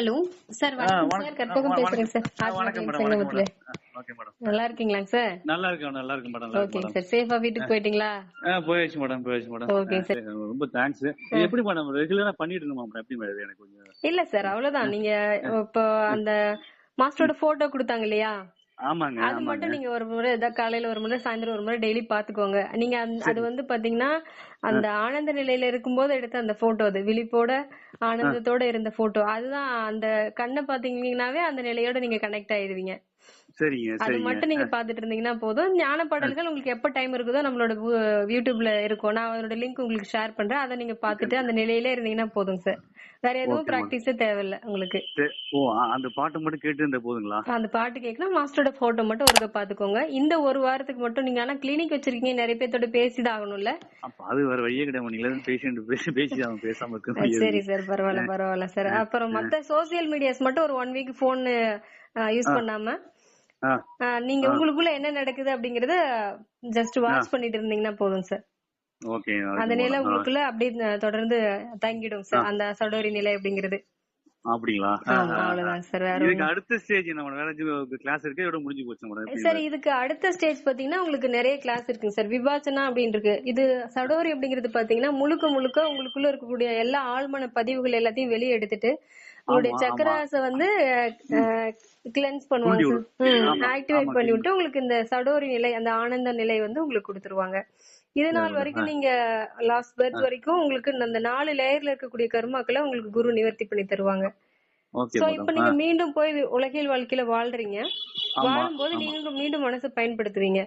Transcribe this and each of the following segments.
Hello. Sir வணக்கம். Sir. Karpagam பேசுறேன் sir. வணக்கம் மேடம் ஓகே நல்லா இருக்கீங்களா சார்? நல்லா இருக்கேன் நல்லா இருக்கேன் மேடம் ஓகே சார். சேஃபா வீட்டுக்கு போயிட்டீங்களா? போயாச்சு மேடம் போயாச்சு மேடம். Okay sir. ரொம்ப தேங்க்ஸ் எப்படி மேடம் ரெகுலரா பண்ணிட்டு மேடம்? எப்படி மேடம் எனக்கு கொஞ்சம்? இல்ல சார் அவ்வளவுதான். நீங்க இப்போ அந்த மாஸ்டரோட போட்டோ கொடுத்தாங்க இல்லையா? ஆமாங்க அது மட்டும் நீங்க ஒரு முறை ஏதாவது காலையில ஒரு முறை சாயந்தரம் ஒரு முறை டெய்லி பாத்துக்கோங்க. நீங்க அது வந்து பாத்தீங்கன்னா அந்த ஆனந்த நிலையில இருக்கும்போது எடுத்த அந்த போட்டோ அது. விழிப்போட ஆனந்தத்தோட இருந்த போட்டோ அதுதான் அந்த கண்ணை பாத்தீங்கன்னாவே அந்த நிலையோட நீங்க கனெக்ட் ஆயிடுவீங்க. சரிங்க அது மட்டும் நீங்க பாத்துட்டு இருந்தீங்கன்னா போதும். ஞான பாடல்கள் உங்களுக்கு எப்ப டைம் இருக்குதோ நம்மளோட யூடியூப்ல இருக்கும். நான் அதோட லிங்க் உங்களுக்கு ஷேர் பண்றேன். அதை நீங்க பாத்துட்டு அந்த நிலையில இருந்தீங்கன்னா போதும் சார் வேற எதுவும். பிராக்டிஸே தேவையில்ல உங்களுக்கு. ஓ அந்த பாட்டு மட்டும் கேட்டு இருந்த போதுங்களா? அந்த பாட்டு கேட்கலாம் மாஸ்டரோட போட்டோ மட்டும் ஒருக்க பாத்துக்கோங்க. இந்த ஒரு வாரத்துக்கு மட்டும் நீங்க ஆனா கிளினிக் வச்சிருக்கீங்க. நிறைய பேர்த்தோட பேசிதான் ஆகணும்ல. அது வேற வழியே கிடையாது. நீங்களே பேஷண்ட் பேசி பேசி அவன் பேசாம இருக்க சரி சார். பரவாயில்ல பரவாயில்ல சார் அப்புறம் மத்த சோசியல் மீடியாஸ் மட்டும் ஒரு ஒன் வீக் போன் யூஸ் பண்ணாம நீங்க உங்களுக்குள்ள என்ன நடக்குது அப்படிங்கறத ஜஸ்ட் வாட்ச் பண்ணிட்டு இருந்தீங்கன்னா போதும் சார் ஓகே அந்த நிலை உங்களுக்குள்ள அப்படியே தொடர்ந்து தங்கிடும் சார் அந்த சடோரி நிலை அப்படிங்கிறது. அப்படிங்களா. அவ்வளவுதான் சார் வேற இதுக்கு அடுத்த ஸ்டேஜ் நம்ம வேற கிளாஸ் இருக்கு? இதோட முடிஞ்சு போச்சு சார் இதுக்கு அடுத்த ஸ்டேஜ் பாத்தீங்கன்னா உங்களுக்கு நிறைய கிளாஸ் இருக்குங்க சார் விபாச்சனா அப்படின்னு இருக்கு இது சடோரி அப்படிங்கிறது பாத்தீங்கன்னா முழுக்க முழுக்க உங்களுக்குள்ள இருக்கக்கூடிய எல்லா ஆழ்மன பதிவுகள் எல்லாத்தையும் வெளியே எடுத்துட்டு உங்களுடைய சக்கராச வந்து கிளென்ஸ் பண்ணுவாங்க ஆக்டிவேட் பண்ணி விட்டு உங்களுக்கு இந்த சடோரி நிலை அந்த ஆனந்த நிலை வந்து உங்களுக்கு கொடுத்துருவாங்க. இது நாள் வரைக்கும் நீங்க லாஸ்ட் பர்த் வரைக்கும் உங்களுக்கு அந்த நாலு லேயர்ல இருக்கக்கூடிய கர்மாக்களை உங்களுக்கு குரு நிவர்த்தி பண்ணி தருவாங்க. சோ இப்ப நீங்க மீண்டும் போய் உலகியல் வாழ்க்கையில வாழ்றீங்க. வாழும்போது நீங்க மீண்டும் மனசை பயன்படுத்துவீங்க.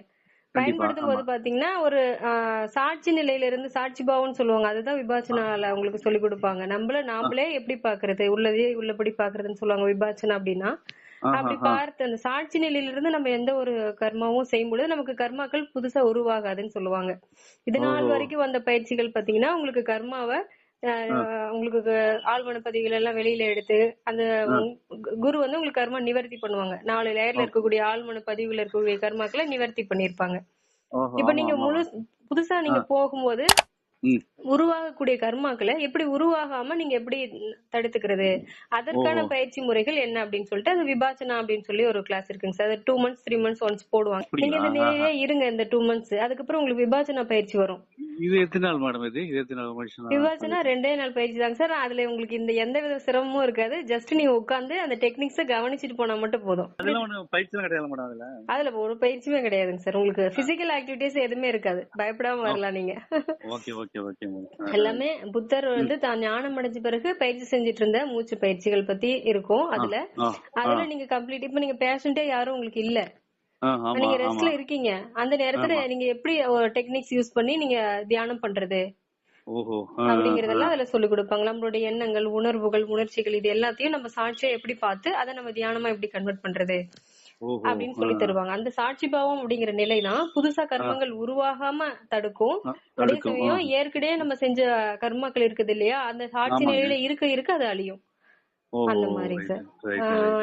பயன்படுத்தும் போது பாத்தீங்கன்னா ஒரு ஆஹ், சாட்சி நிலையில இருந்து சாட்சி பாவம்னு சொல்லுவாங்க. அதுதான் விபாச்சனால உங்களுக்கு சொல்லி கொடுப்பாங்க. நம்மள நாமளே எப்படி பாக்குறது? உள்ளதே உள்ளபடி பாக்குறதுன்னு சொல்லுவாங்க விபாச்சனா அப்படின்னா. அப்படி பார்த்து அந்த சாட்சி நிலையில இருந்து நம்ம எந்த ஒரு கர்மாவும் செய்யும் பொழுது நமக்கு கர்மாக்கள் புதுசா உருவாகாதுன்னு சொல்லுவாங்க. இது நாள் வரைக்கும் வந்த பயிற்சிகள் பாத்தீங்கன்னா உங்களுக்கு கர்மாவை உங்களுக்கு ஆழ்மன பதிவுகள் எல்லாம் வெளியில எடுத்து அந்த குரு வந்து உங்களுக்கு கர்மா நிவர்த்தி பண்ணுவாங்க. நாலு லேயர்ல இருக்கக்கூடிய ஆழ்மன பதிவுல இருக்கக்கூடிய கர்மாக்களை நிவர்த்தி பண்ணிருப்பாங்க இப்ப நீங்க. முழு புதுசா நீங்க போகும்போது. உருவாகக்கூடிய கர்மாக்களை எப்படி உருவாகாம நீங்க எப்படி தடுத்துக்கிறது? அதற்கான பயிற்சி முறைகள் என்ன அப்படின்னு சொல்லிட்டு அது விபாச்சனா அப்படின்னு சொல்லி ஒரு கிளாஸ் இருக்குங்க sir. Two months three months once போடுவாங்க. நீங்க இந்த நிலையிலே இருங்க இந்த டூ மந்த்ஸ் அதுக்கப்புறம் உங்களுக்கு விபாச்சனா பயிற்சி வரும். இது எத்தனை நாள் மேடம் இது? எத்தனை நாள் விபாச்சனா ரெண்டே நாள் பயிற்சி தாங்க சார். அதுல உங்களுக்கு இந்த எந்த வித சிரமமும் இருக்காது. ஜஸ்ட் நீங்க உட்கார்ந்து அந்த டெக்னிக்ஸ கவனிச்சிட்டு போனா மட்டும் போதும். அதெல்லாம் ஒண்ணு பயிற்சி கிடையாது மேடம் அதுல? அதுல ஒரு பயிற்சியுமே கிடையாதுங்க சார். உங்களுக்கு பிசிக்கல் ஆக்டிவிட்டிஸ் எதுவுமே இருக்காது. பயப்படாம வரலாம் நீங்க. ஓகே ஓகே ஓகே எல்லாமே புத்தர் வந்து தான் ஞானம் அடைஞ்ச பிறகு பயிற்சி செஞ்சுட்டு இருந்த மூச்சு பயிற்சிகள் பத்தி இருக்கும் அதுல. அதுல நீங்க கம்ப்ளீட் இப்ப நீங்க பேஷண்டே யாரும் உங்களுக்கு இல்ல. நீங்க ரெஸ்ட்ல இருக்கீங்க. அந்த நேரத்துல நீங்க எப்படி டெக்னிக்ஸ் யூஸ் பண்ணி நீங்க தியானம் பண்றது? அப்படிங்கறதெல்லாம் அதுல சொல்லி கொடுப்பாங்க நம்மளுடைய எண்ணங்கள் உணர்வுகள் உணர்ச்சிகள் இது எல்லாத்தையும் நம்ம சாட்சியா எப்படி பார்த்து அதை நம்ம தியானமா எப்படி கன்வெர்ட் பண்றது? அப்படின்னு சொல்லி தருவாங்க. அந்த சாட்சி பாவம் அப்படிங்கிற நிலைதான் புதுசா கர்மங்கள் உருவாகாம தடுக்கும். அதே. சமயம் ஏற்கனவே நம்ம செஞ்ச கர்மாக்கள் இருக்குது இல்லையா? அந்த சாட்சி. நிலையில இருக்க இருக்க அது அழியும். அந்த மாதிரி சார்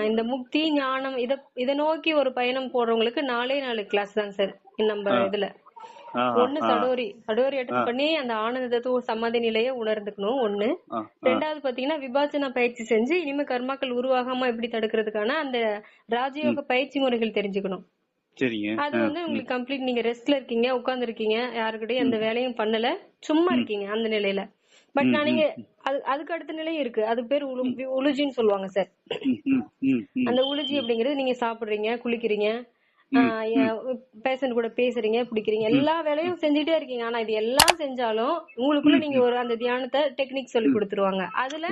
இந்த முக்தி ஞானம் இத இத நோக்கி ஒரு பயணம் போறவங்களுக்கு நாலே நாலு கிளாஸ் தான் சார் நம்ம இதுல. ஒண்ணு சடோரி சடோரி அட்டன் பண்ணி அந்த ஆனந்தத்துவ சமாதி நிலைய உணர்ந்துக்கணும் ஒண்ணு. ரெண்டாவது பாத்தீங்கன்னா விபாச்சனா பயிற்சி செஞ்சு இனிமே கர்மாக்கள் உருவாகாம எப்படி தடுக்கிறதுக்கான அந்த ராஜயோக பயிற்சி முறைகள் தெரிஞ்சுக்கணும். அது வந்து உங்களுக்கு கம்ப்ளீட் நீங்க ரெஸ்ட்ல இருக்கீங்க உட்கார்ந்து இருக்கீங்க யாருக்கிட்டயும் எந்த வேலையும் பண்ணல சும்மா இருக்கீங்க அந்த நிலையில. பட் நான் நீங்க அது அதுக்கு அடுத்த நிலையும் இருக்கு. அது பேர் உலுஜின்னு சொல்லுவாங்க சார். அந்த உலுஜி அப்படிங்கிறது நீங்க சாப்பிடுறீங்க குளிக்கிறீங்க பேஷண்ட் கூட பேசுறீங்க பிடிக்கிறீங்க எல்லா வேலையும் செஞ்சுட்டே இருக்கீங்க. ஆனா இது எல்லாம் செஞ்சாலும் உங்களுக்குள்ள நீங்க ஒரு அந்த தியானத்தை டெக்னிக் சொல்லி கொடுத்துருவாங்க. அதுல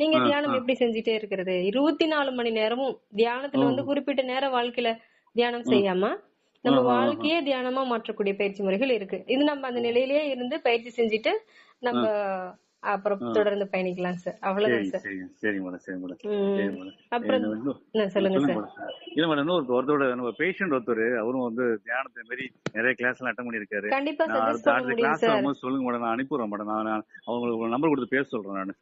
நீங்க தியானம் எப்படி செஞ்சுட்டே இருக்கிறது? இருபத்தி நாலு மணி நேரமும் தியானத்துல வந்து குறிப்பிட்ட நேரம் வாழ்க்கையில தியானம் செய்யாம நம்ம வாழ்க்கையே தியானமா மாற்றக்கூடிய பயிற்சி முறைகள் இருக்கு. இது நம்ம அந்த நிலையிலேயே இருந்து பயிற்சி செஞ்சுட்டு நம்ம அப்புறம் தொடர்ந்து பயணிக்கலாம் சார் அவ்வளவுதான் சரி சார் மேடம் சரி மேடம் அப்புறம் சொல்லுங்க சார். இல்ல மேடம் இன்னும் ஒரு- ஒருத்தரோட நம்ம பேஷண்ட் ஒருத்தர் அவரும் வந்து தியானத்தை மாரி நிறைய கிளாஸ் எல்லாம் அட்டன் பண்ணிருக்காரு கண்டிப்பா கிளாஸ் வரும்போது சொல்லுங்க மேடம் நான் அனுப்பிடுறேன் மேடம் நான் அவங்களுக்கு நம்பர் கொடுத்து பேச சொல்றேன் நான்.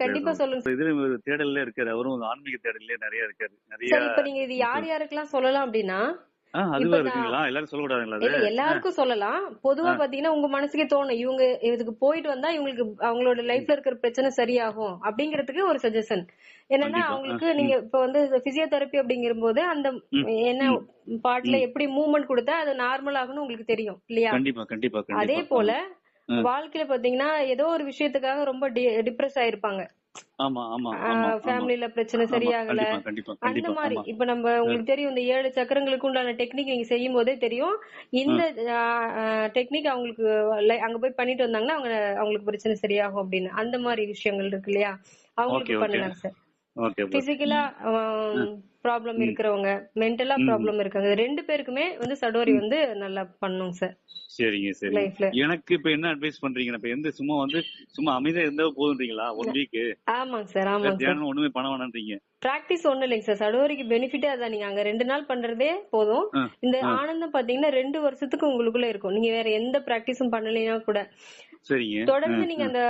கண்டிப்பா சொல்லுங்க இதுல ஒரு தேடல்ல இருக்காரு. அவரும் ஆன்மீக தேடல்லே நிறைய இருக்காரு. நிறைய இப்ப நீங்க இது யார் யாருக்கெல்லாம் சொல்லலாம் அப்படின்னா எல்லாருக்கும் சொல்லலாம். பொதுவா பாத்தீங்கன்னா உங்க மனசுக்கே தோணும் இவங்க இதுக்கு போயிட்டு வந்தா இவங்களுக்கு அவங்களோட லைஃப்ல இருக்கிற பிரச்சனை சரியாகும் அப்படிங்கறதுக்கு ஒரு சஜஷன் என்னன்னா. அவங்களுக்கு நீங்க இப்ப வந்து பிசியோதெரப்பி அப்படிங்கிற போது அந்த என்ன பாட்டுல எப்படி மூவ்மெண்ட் கொடுத்தா அது நார்மல் ஆகும்னு உங்களுக்கு தெரியும் இல்லையா? அதே போல. வாழ்க்கையில பாத்தீங்கன்னா ஏதோ ஒரு விஷயத்துக்காக ரொம்ப டிப்ரெஸ் ஆயிருப்பாங்க. ஃபேமிலில பிரச்சனை சரியாகல. அந்த மாதிரி இப்ப நம்ம உங்களுக்கு தெரியும் இந்த ஏழு சக்கரங்களுக்கு உண்டான டெக்னிக் நீங்க செய்யும் போதே தெரியும். இந்த டெக்னிக் அவங்களுக்கு அங்க போய் பண்ணிட்டு வந்தாங்கன்னா அவங்க அவங்களுக்கு பிரச்சனை சரியாகும் அப்படின்னு. அந்த மாதிரி விஷயங்கள் இருக்கு இல்லையா? அவங்களுக்கு பண்ணலாம் சார். பிசிக்கலா ப்ராப்ளம் இருக்கிறவங்க. மென்டலா ப்ராப்ளம் இருக்காங்க ரெண்டு பேருக்குமே வந்து சடோரி வந்து நல்லா பண்ணும் சார். சரிங்க லைஃப்ல எனக்கு இப்ப என்ன அட்வைஸ் பண்றீங்க? இப்ப எந்த சும்மா வந்து சும்மா அமைதியா இருந்தா போதுன்றீங்களா? ஒன் வீக் ஆமாங்க சார் ஆமாங்க சார். ஒண்ணுமே பண்ண வேணான்றீங்க. பிராக்டிஸ் ஒண்ணும் இல்லைங்க சார். சடோரிக்கு பெனிஃபிட்டே அதான். நீங்க அங்க ரெண்டு நாள் பண்றதே போதும். இந்த ஆனந்தம் பாத்தீங்கன்னா ரெண்டு வருஷத்துக்கு உங்களுக்குள்ள இருக்கும். நீங்க வேற எந்த பிராக்டிஸும் பண்ணலைன்னா கூட. சரிங்க. தொடர்ந்து நீங்க அந்த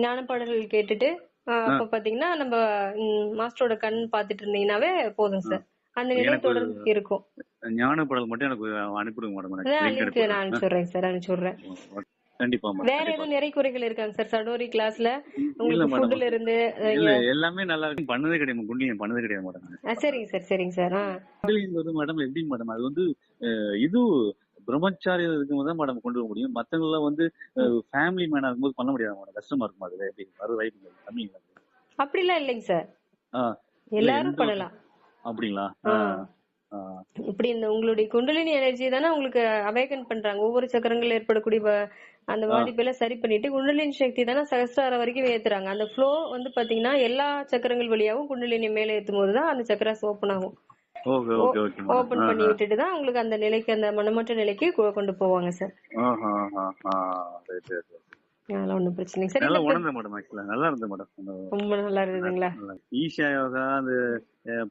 ஞான பாடல்கள் கேட்டுட்டு அப்ப பாத்தீங்கன்னா நம்ம மாஸ்டரோட கண் பாத்துட்டு இருந்தீங்கன்னாவே போதும் சார். அந்த நிலை தொடர்ந்து இருக்கும். ஞான படல் மட்டும் எனக்கு அனுப்பிடுங்க மேடம். நான் அனுப்பிச்சுடுறேன் சார் அனுப்பிச்சுடுறேன். கண்டிப்பா வேற எதுவும் நிறை குறைகள் இருக்காங்க சார்? சடோரி கிளாஸ்ல உங்களுக்கு ஃபுட்ல இருந்து எல்லாமே நல்லா இருக்கு. பண்ணதே கிடையாது குண்டியம் பண்ணதே கிடையாது மேடம் சரிங்க சார் சரிங்க சார் வந்து மேடம் எப்படி மேடம் அது வந்து இது பிரம்மச்சாரி இருக்கும்போது தான் மேடம் கொண்டு வர முடியும். மத்தவங்க எல்லாம் வந்து ஃபேமிலி மேனா இருக்கும்போது பண்ண முடியாது மேடம் கஷ்டமா இருக்கும் அதுல? எப்படி? வர வாய்ப்பு கம்மிங்களா அப்படிலாம் இல்லைங்க சார். எல்லாரும் பண்ணலாம். அப்படிங்களா. இப்படி இந்த உங்களுடைய குண்டலினி எனர்ஜி தானே உங்களுக்கு அவேக்கன் பண்றாங்க. ஒவ்வொரு சக்கரங்கள் ஏற்படக்கூடிய அந்த பாதிப்பெல்லாம் சரி பண்ணிட்டு குண்டலினி சக்தி தானே சகஸ்டாரம் வரைக்கும் ஏத்துறாங்க. அந்த ஃப்ளோ வந்து பாத்தீங்கன்னா எல்லா சக்கரங்கள் வழியாவும் குண்டலினி மேல ஏத்தும் போது தான் அந்த சக்கராஸ் ஓபன் ஆகும் okay okay okay madam. Open பண்ணி விட்டுட்டு தான் உங்களுக்கு அந்த நிலைக்கு அந்த மனமற்ற நிலைக்கு கொண்டு போவாங்க சார். அதெல்லாம் ஒண்ணும் பிரச்சனை சார் நல்லா உணர்ந்தேன் மேடம் ஆக்சுவலா நல்லா இருந்தது மேடம். அந்த ரொம்ப நல்லா இருந்ததுங்களா? நல்லா. ஈஷா யோகா அந்த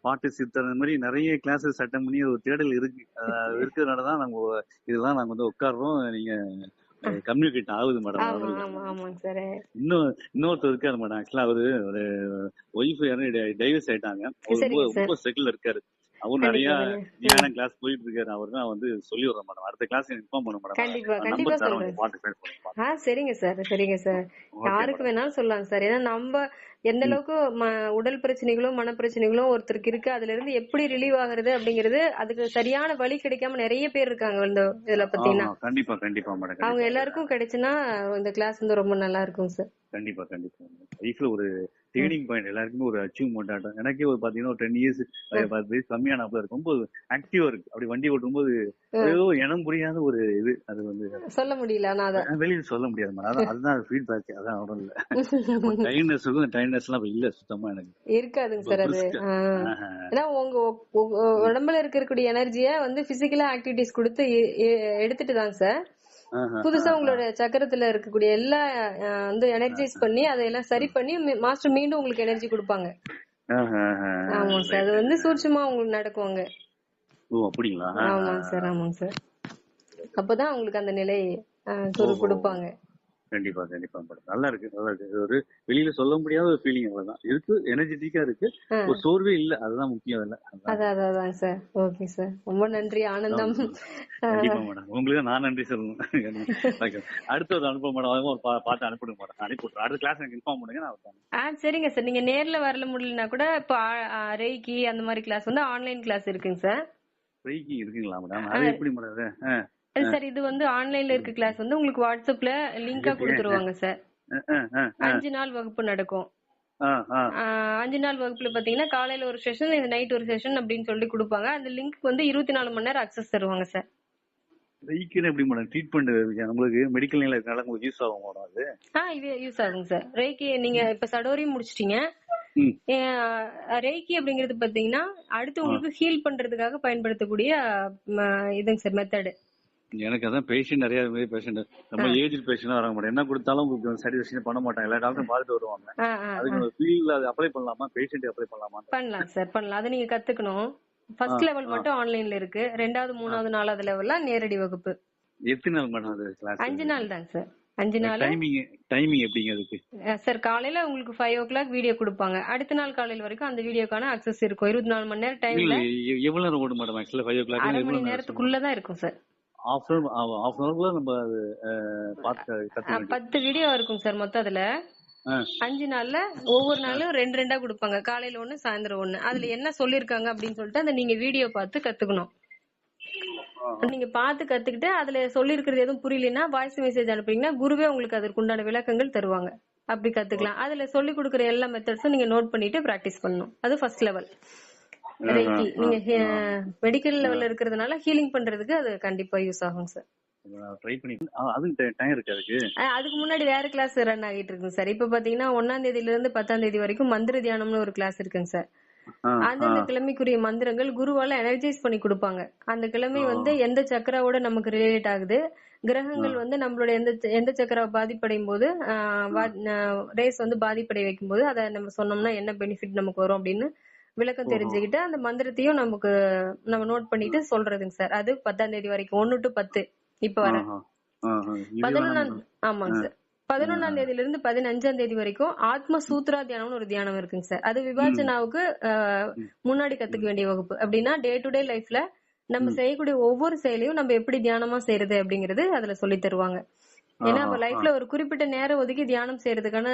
பாட்டு சித்தர் அந்த மாதிரி நிறைய கிளாஸஸ் அட்டன் பண்ணி ஒரு தேடல் இருக்கு. இருக்கிறதுனால தான் நாங்க இதெல்லாம் நாங்க வந்து உட்கார்றோம். நீங்க கம்யூனிகேட் ஆகுது மேடம் இன்னும் இன்னொருத்தர் இருக்காரு மேடம் ஆக்சுவலா அவரு ஒரு ஒய்ஃப் யாரும் டைவர்ஸ் ஆயிட்டாங்க. ரொம்ப செட்டில் இருக்காரு. அவரும் நிறைய தியான கிளாஸ் போயிட்டு இருக்காரு அவர் தான் வந்து சொல்லி விடுறேன் மேடம் அடுத்த கிளாஸ் இன்ஃபார்ம் பண்ண மேடம் கண்டிப்பா கண்டிப்பா சொல்றேன். ஆ சரிங்க சார் சரிங்க சார். யாருக்கு வேணாலும் சொல்லலாம் சார். ஏன்னா நம்ம எந்த அளவுக்கு உடல் பிரச்சனைகளும் மன பிரச்சனைகளும் ஒருத்தருக்கு இருக்கு. அதுல இருந்து எப்படி ரிலீவ் ஆகுறது அப்படிங்கிறது அதுக்கு சரியான வழி கிடைக்காம நிறைய பேர் இருக்காங்க இந்த இதுல பாத்தீங்கன்னா. கண்டிப்பா கண்டிப்பா மேடம் அவங்க எல்லாருக்கும் கிடைச்சுன்னா இந்த கிளாஸ் வந்து ரொம்ப நல்லா இருக்கும் சார். கண்டிப்பா கண்டிப்பா. லைஃப்ல ஒரு டேர்னிங் பாயிண்ட் எல்லாருக்குமே ஒரு அச்சீவ்மெண்ட் ஆட்டம் எனக்கே ஒரு பாத்தீங்கன்னா ஒரு டென் இயர்ஸ் பத்து வயசு கம்மியானப்ப இருக்கு. ரொம்ப ஆக்டிவா இருக்கு. அப்படி வண்டி ஓட்டும்போது ஏதோ இனம் புரியாத ஒரு இது. அது வந்து சொல்ல முடியல வெளியில சொல்ல முடியாது அதான் அதுதான் ஃபீட்பேக் அதான் அவரும் இல்ல டைனஸ் இருக்கும். டைனஸ் எல்லாம் இல்ல சுத்தமா எனக்கு. இருக்காதுங்க சார் அது. ஏன்னா உங்க உடம்புல இருக்கக்கூடிய எனர்ஜிய வந்து பிசிக்கலா ஆக்டிவிட்டிஸ் கொடுத்து எடுத்துட்டு தாங்க சார். புதுசா உங்களோட சக்கரத்துல இருக்கக்கூடிய எல்லா வந்து எனர்ஜைஸ் பண்ணி அதையெல்லாம் சரி பண்ணி மாஸ்டர் மீண்டும் உங்களுக்கு எனர்ஜி கொடுப்பாங்க. ஆமாங்க சார் அது வந்து சூட்சமா உங்களுக்கு நடக்குவாங்க. ஓ அப்படிங்களா? ஆமாங்க சார் ஆமாங்க சார் அப்பதான் உங்களுக்கு அந்த நிலை குரு கொடுப்பாங்க. கண்டிப்பா கண்டிப்பா மேடம் நல்லா இருக்கு நல்லா இருக்கு. ஒரு வெளியில சொல்ல முடியாத ஒரு ஃபீலிங் அவ்வளவுதான். இருக்கு எனர்ஜெட்டிக்கா இருக்கு. ஒரு சோர்வே இல்ல அதுதான் முக்கியம் இல்ல. அதான். சார் ஓகே சார் ரொம்ப நன்றி ஆனந்தம். கண்டிப்பா மேடம் உங்களுக்கு நான் நன்றி சொல்லணும். அடுத்த ஒரு அனுப்ப மேடம் ஒரு பா- பார்த்து அனுப்பிடுங்க மேடம் அனுப்பி விட்டுறேன். அடுத்த கிளாஸ் எனக்கு இன்ஃபார்ம் பண்ணுங்க நான். ஆ சரிங்க சார் நீங்க நேர்ல வரல முடியலனா கூட இப்போ ரெய்கி அந்த மாதிரி கிளாஸ் வந்து ஆன்லைன் கிளாஸ் இருக்குங்க சார் ஃப்ரீக்கு இருக்குங்களா மேடம் அது எப்படி மேடம். சார் இது வந்து ஆன்லைன்ல இருக்க கிளாஸ் வந்து உங்களுக்கு வாட்ஸ்அப்ல லிங்கா கொடுத்துருவாங்க சார். அஞ்சு நாள் வகுப்பு நடக்கும். அஞ்சு நாள் வகுப்புல பாத்தீங்கன்னா காலையில ஒரு செஷன் நைட் ஒரு செஷன் அப்படின்னு சொல்லி கொடுப்பாங்க. அந்த லிங்க் வந்து இருபத்தி நாலு மணி நேரம் அக்சஸ் தருவாங்க சார். ஃப்ரீக்குன்னு எப்படி மேடம் ட்ரீட்மெண்ட் நம்மளுக்கு மெடிக்கல் நிலையத்துல இருக்கனால உங்களுக்கு யூஸ் ஆகும் மேடம் அது? ஆ இது யூஸ் ஆகுங்க சார். ரேக்கி நீங்க இப்ப சடோரி முடிச்சிட்டீங்க. ரேக்கி அப்படிங்கிறது பாத்தீங்கன்னா அடுத்து உங்களுக்கு ஹீல் பண்றதுக்காக பயன்படுத்தக்கூடிய இதுங்க சார் மெத்தடு எனக்கு அதான் பேஷண்ட் நிறைய பேஷண்ட் ரொம்ப ஏஜ் பேஷண்ட் வராங்க மேடம் என்ன கொடுத்தாலும் உங்களுக்கு சாட்டிஸ்ஃபேக்ஷன் பண்ண மாட்டாங்க. எல்லா டாக்டரும் பார்த்துட்டு வருவாங்க. அதுக்கு ஃபீல்ட்ல அது அப்ளை பண்ணலாமா? பேஷண்ட் அப்ளை பண்ணலாமா? பண்ணலாம் சார் பண்ணலாம். அதை நீங்க கத்துக்கணும். ஃபர்ஸ்ட் லெவல் மட்டும் ஆன்லைன்ல இருக்கு. ரெண்டாவது மூணாவது நாலாவது லெவல்லாம் நேரடி வகுப்பு. எத்தனை நாள் மேடம் அது கிளாஸ் அஞ்சு நாள் தாங்க சார் அஞ்சு நாள். டைமிங் டைமிங் எப்படிங்க அதுக்கு? சார் காலையில உங்களுக்கு ஃபைவ் ஓ கிளாக் வீடியோ கொடுப்பாங்க. அடுத்த நாள் காலையில வரைக்கும் அந்த வீடியோக்கான அக்சஸ் இருக்கும். இருபத்தி நாலு மணி நேரம் டைம்ல எ- எவ்வளவு நேரம் ஓடும் மேடம் ஆக்சுவலா ஃபைவ் ஓ கிளாக் அரை மணி நேரத்துக்குள்ளதான் இருக்கும் சார் நம்ம பார்த்து பத்து வீடியோ இருக்கும் சார் மொத்தம் அதுல. அஞ்சு நாள்ல ஒவ்வொரு நாளும் ரெண்டு ரெண்டா கொடுப்பாங்க. காலையில ஒண்ணு சாயந்தரம் ஒண்ணு. அதுல என்ன சொல்லிருக்காங்க அப்படின்னு சொல்லிட்டு அந்த நீங்க வீடியோ பார்த்து கத்துக்கணும். நீங்க பார்த்து கத்துக்கிட்டு அதுல சொல்லிருக்கிறது எதுவும் புரியலன்னா வாய்ஸ் மெசேஜ் அனுப்புறீங்கன்னா குருவே உங்களுக்கு அதற்கு உண்டான விளக்கங்கள் தருவாங்க. அப்படி கத்துக்கலாம். அதுல சொல்லி கொடுக்குற எல்லா மெத்தட்ஸும் நீங்க நோட் பண்ணிட்டு பிராக்டிஸ் பண்ணணும். அது ஃபர்ஸ்ட் லெவல் ரெய்கி நீங்க மெடிக்கல் லெவல்ல இருக்கிறதுனால ஹீலிங் பண்றதுக்கு அது கண்டிப்பா யூஸ் ஆகும் சார் ட்ரை பண்ணி ஆ, அதுவும் டைம் இருக்கு அதுக்கு? முன்னாடி வேற கிளாஸ் ரன் ஆகிட்டு இருக்குங்க சார் இப்ப பாத்தீங்கன்னா ஒன்னாம் தேதியில இருந்து பத்தாம் தேதி வரைக்கும் மந்திர தியானம்னு ஒரு கிளாஸ் இருக்குங்க சார் அந்தந்த கிழமைக்குரிய மந்திரங்கள் குருவால எனர்ஜைஸ் பண்ணி கொடுப்பாங்க. அந்த கிழமை வந்து எந்த சக்கராவோட நமக்கு ரிலேட் ஆகுது? கிரகங்கள் வந்து நம்மளோட எந்த எந்த சக்கரா பாதிப்படையும் போது ரேஸ் வந்து பாதிப்படை வைக்கும் போது அதை நம்ம சொன்னோம்னா என்ன பெனிஃபிட் நமக்கு வரும் அப்படின்னு விளக்கம் தெரிஞ்சுக்கிட்டு அந்த மந்திரத்தையும் நமக்கு நம்ம நோட் பண்ணிட்டு சொல்றதுங்க சார். அது பத்தாம் தேதி வரைக்கும். ஒன்னு டு பத்து. இப்ப வர. பதினொன்னாம்? ஆமாங்க சார். பதினொன்னாம் தேதியில இருந்து பதினஞ்சாம் தேதி வரைக்கும் ஆத்ம சூத்ரா தியானம்னு ஒரு தியானம் இருக்குங்க சார். அது விபாச்சனாவுக்கு ஆஹ், முன்னாடி கத்துக்க வேண்டிய வகுப்பு. அப்படின்னா டே டு டே லைஃப்ல நம்ம செய்யக்கூடிய ஒவ்வொரு செயலையும் நம்ம எப்படி தியானமா செய்யறது அப்படிங்கறது அதுல சொல்லி தருவாங்க. ஏன்னா நம்ம லைஃப்ல ஒரு குறிப்பிட்ட நேரம் ஒதுக்கி தியானம் செய்யறதுக்கான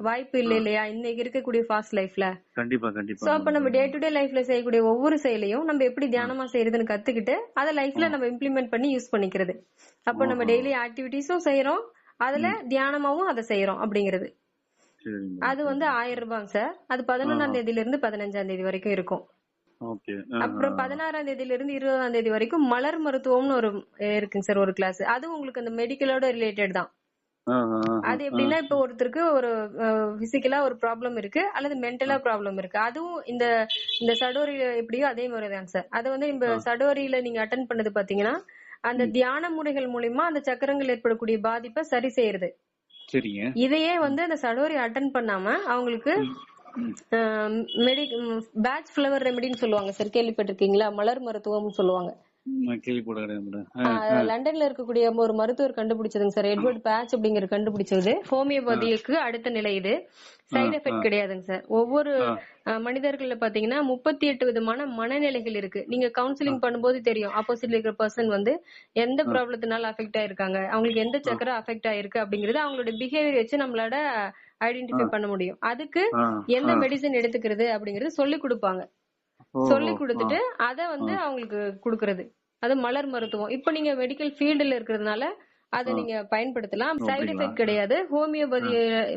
வாய்ப்பு இல்லை இல்லையா? இன்னைக்கு இருக்கக்கூடிய ஃபாஸ்ட் லைஃப்ல கண்டிப்பா சோ கண்டிப்பா அப்ப நம்ம டே டு டே லைஃப்ல செய்யக்கூடிய ஒவ்வொரு செயலையும் நம்ம எப்படி தியானமா செய்யறதுன்னு கத்துக்கிட்டு அதை லைஃப்ல நம்ம இம்ப்ளிமெண்ட் பண்ணி யூஸ் பண்ணிக்கிறது. அப்ப நம்ம டெய்லி ஆக்டிவிட்டிஸும் செய்யறோம் அதுல தியானமாவும் அதை செய்யறோம் அப்படிங்கிறது. அது வந்து ஆயிரம் ரூபாங்க சார். அது பதினொன்னாம் தேதியில இருந்து பதினஞ்சாம் தேதி வரைக்கும் இருக்கும். அப்புறம் பதினாறாம் தேதியில இருந்து இருபதாம் தேதி வரைக்கும் மலர் மருத்துவம்னு ஒரு இருக்குங்க சார் ஒரு கிளாஸ் அது உங்களுக்கு அந்த மெடிக்கலோட ரிலேட்டட் தான். அது எப்படின்னா இப்ப ஒருத்தருக்கு ஒரு பிசிக்கலா ஒரு ப்ராப்ளம் இருக்கு அல்லது மென்டலா ப்ராப்ளம் இருக்கு. அதுவும் இந்த இந்த சடோரியில எப்படியோ அதே மாதிரிதாங்க சார். அது வந்து இந்த சடோரியில நீங்க அட்டன் பண்ணது பாத்தீங்கன்னா அந்த தியான முறைகள் மூலியமா அந்த சக்கரங்கள் ஏற்படக்கூடிய பாதிப்பை சரி செய்யறது. இதையே வந்து அந்த சடோரி அட்டன் பண்ணாம அவங்களுக்கு மெடி பேட்ச் ஃபிளவர் ரெமெடின்னு சொல்லுவாங்க சார் கேள்விப்பட்டிருக்கீங்களா? மலர் மருத்துவம்னு சொல்லுவாங்க. லண்டன்ல இருக்கக்கூடிய ஒரு மருத்துவர் கண்டுபிடிச்சதுங்க சார். எட்வர்ட் பேட்ச் அப்படிங்கிற கண்டுபிடிச்சது. ஹோமியோபதிக்கு அடுத்த நிலை இது. சைடு எஃபெக்ட் கிடையாதுங்க சார். ஒவ்வொரு மனிதர்கள்ல பாத்தீங்கன்னா முப்பத்தி எட்டு விதமான மனநிலைகள் இருக்கு. நீங்க கவுன்சிலிங் பண்ணும்போது தெரியும். ஆப்போசிட்ல இருக்கிற பர்சன் வந்து எந்த ப்ராப்ளத்தினால அஃபெக்ட் ஆயிருக்காங்க. அவங்களுக்கு எந்த சக்கரம் அஃபெக்ட் ஆயிருக்கு அப்படிங்கறது அவங்களோட பிஹேவியர் வச்சு நம்மளோட ஐடென்டிஃபை பண்ண முடியும். அதுக்கு எந்த மெடிசன் எடுத்துக்கிறது அப்படிங்கறது சொல்லி கொடுப்பாங்க. சொல்லி கொடுத்துட்டு அத வந்து அவங்களுக்கு குடுக்கறது. அது மலர் மருத்துவம். இப்ப நீங்க மெடிக்கல் ஃபீல்டுல இருக்கிறதுனால அதை நீங்க பயன்படுத்தலாம். சைடு எஃபெக்ட் கிடையாது. ஹோமியோபதி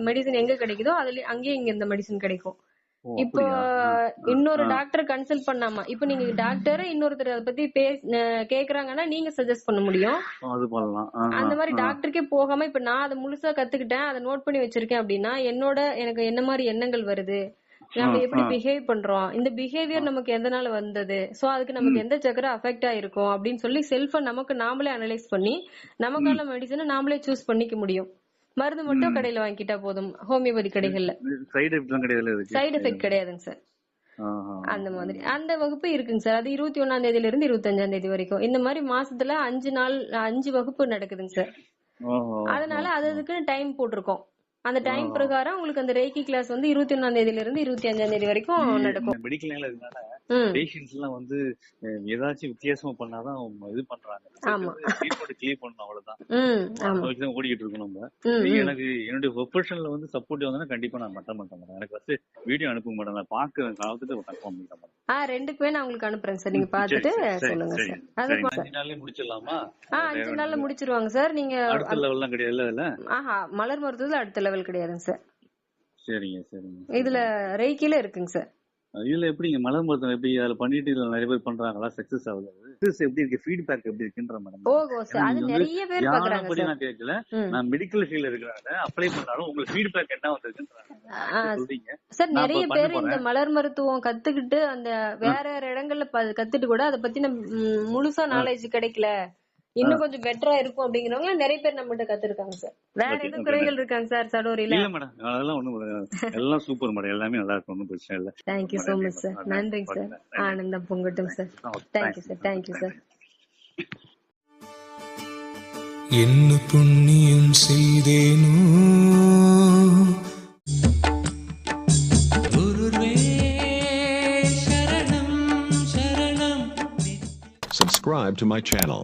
மெடிசன் எங்க கிடைக்குதோ அதுல அங்கேயே இங்க இந்த மெடிசன் கிடைக்கும். இப்போ இன்னொரு டாக்டர் கன்சல்ட் பண்ணாம? இப்ப நீங்க டாக்டர் இன்னொருத்தர் அதை பத்தி கேக்குறாங்கன்னா நீங்க சஜஸ்ட் பண்ண முடியும். அது பண்ணலாம். அந்த மாதிரி டாக்டருக்கே போகாம இப்ப நான் அதை முழுசா கத்துக்கிட்டேன் அதை நோட் பண்ணி வச்சிருக்கேன் அப்படின்னா என்னோட எனக்கு என்ன மாதிரி எண்ணங்கள் வருது? நம்ம எப்படி பிஹேவ் பண்றோம்? இந்த பிஹேவியர் நமக்கு எதனால வந்தது? சோ அதுக்கு நமக்கு எந்த சக்கரம் அஃபெக்ட் ஆயிருக்கும்? அப்படின்னு சொல்லி செல்ஃப நமக்கு நாமளே அனலைஸ் பண்ணி நமக்கான மெடிசனை நாமளே சூஸ் பண்ணிக்க முடியும். மருந்து மட்டும் கடையில வாங்கிட்டா போதும். ஹோமியோபதி கடைகள்ல. சைடு எஃபெக்ட்லாம் கிடையாது சைடு எஃபெக்ட் கிடையாதுங்க சார். அந்த மாதிரி. அந்த வகுப்பு இருக்குங்க சார். அது இருபத்தி ஒன்னாம் தேதியில இருந்து இருபத்தஞ்சாம் தேதி வரைக்கும். இந்த மாதிரி மாசத்துல அஞ்சு நாள் அஞ்சு வகுப்பு நடக்குதுங்க சார். அதனால அது அதுக்குன்னு டைம் போட்டிருக்கோம். அந்த டைம் பிரகாரம் உங்களுக்கு அந்த ரேக்கி கிளாஸ் வந்து இருபத்தி ஒன்னாம் தேதியில இருந்து இருபத்தி அஞ்சாம் தேதி வரைக்கும் நடக்கும். பேஷண்ட்ஸ் எல்லாம் வந்து ஏதாச்சும் வித்தியாசமா பண்ணாதான் இது பண்றாங்க. கிளியர் பண்ணணும் அவ்வளவுதான். ஓடிக்கிட்டு இருக்கோம் நம்ம. எனக்கு என்னுடைய ப்ரொஃபஷன்ல வந்து சப்போர்ட் வந்தா கண்டிப்பா நான் மட்ட மாட்டேன். எனக்கு ஃபர்ஸ்ட் வீடியோ அனுப்ப மாட்டேன் நான் பாக்க பார்த்துட்டு கன்ஃபார்ம் பண்ணிட்டேன் madam. ஆ ரெண்டுக்குமே நான் உங்களுக்கு அனுப்புறேன் சார். நீங்க பாத்துட்டு சொல்லுங்க சரி. அது அஞ்சு நாள்லயே முடிச்சிடலாமா? ஆ அஞ்சு நாள்ல முடிச்சிருவாங்க சார். நீங்க அடுத்த லெவல்லாம் கிடையாது ஆஹா மலர் மருத்துவத்துல அடுத்த லெவல் கிடையாதுங்க சார். சரிங்க சரிங்க இதுல ரெய்க்கில இருக்குங்க சார். இதுல எப்படிங்க? மலர் மருத்துவம் எப்படி? அதுல பண்ணிட்டு இதுல நிறைய பேர் பண்றாங்களா? சக்சஸ் ஆகுது? சக்சஸ் எப்படி இருக்கு? ஃபீட்பேக் எப்படி இருக்குன்ற மேடம் யாரை பாக்குறாங்க பத்தி நான் கேட்கல. நான் மெடிக்கல் ஃபீல்ட் இருக்கிறாங்க. அப்ளை பண்ணாலும் உங்களுக்கு ஃபீட்பேக் என்ன வந்திருக்குன்றாங்க. சார் நிறைய பேர் இந்த மலர் மருத்துவம் கத்துக்கிட்டு அந்த வேற வேற இடங்கள்ல கத்துட்டு கூட அதை பத்தின முழுசா நாலேஜ் கிடைக்கல. இன்னும் கொஞ்சம் பெட்டரா இருக்கும் அப்படிங்கிறவங்க நிறைய பேர் நம்மகிட்ட கத்துருக்காங்க சார் வேற எதுவும். குறைகள் இருக்காங்க சார் சடோரியில இல்ல மேடம் அதெல்லாம் ஒண்ணும் எல்லாம் சூப்பர் மேடம் எல்லாமே நல்லா இருக்கும். ஒன்றும் பிரச்சனை இல்ல. Thank you so much sir நன்றிங்க சார் ஆனந்தம் பொங்கட்டும் sir thank you sir thank you sir என்ன புண்ணியம் செய்தேனோ? குருவே சரணம் சரணம். Subscribe to my channel.